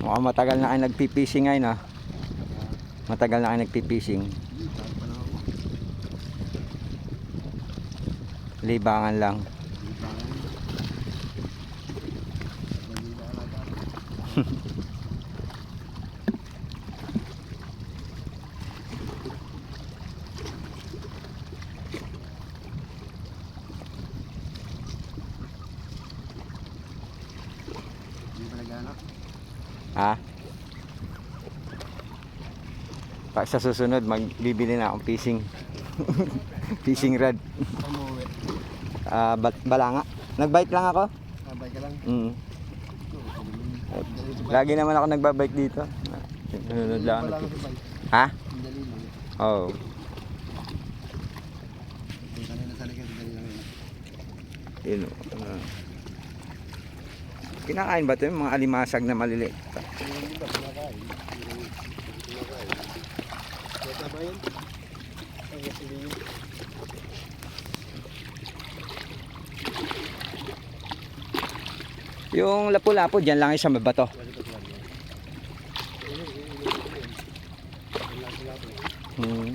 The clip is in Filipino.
Mukhang matagal na kayo nagpipishing ngayon ah. Matagal na kayo ako. Libangan lang. Hindi pa lang. Ha? Pag sa susunod, magbibili na akong fishing. fishing rod. Ah, ba- balanga. Nagbike lang ako. Sabay ka lang. Mm. Lagi naman ako nagbabike dito. Nanonood lang ako. Ha? Oo. Oh. Yun. Yun. Kinakain ba ito yung mga alimasag na maliliit? Yung lapu-lapu, dyan lang yung sa mabato. Wala pa lang yun. Ayun, ayun, ayun, ayun. Wala sila po. Hmm.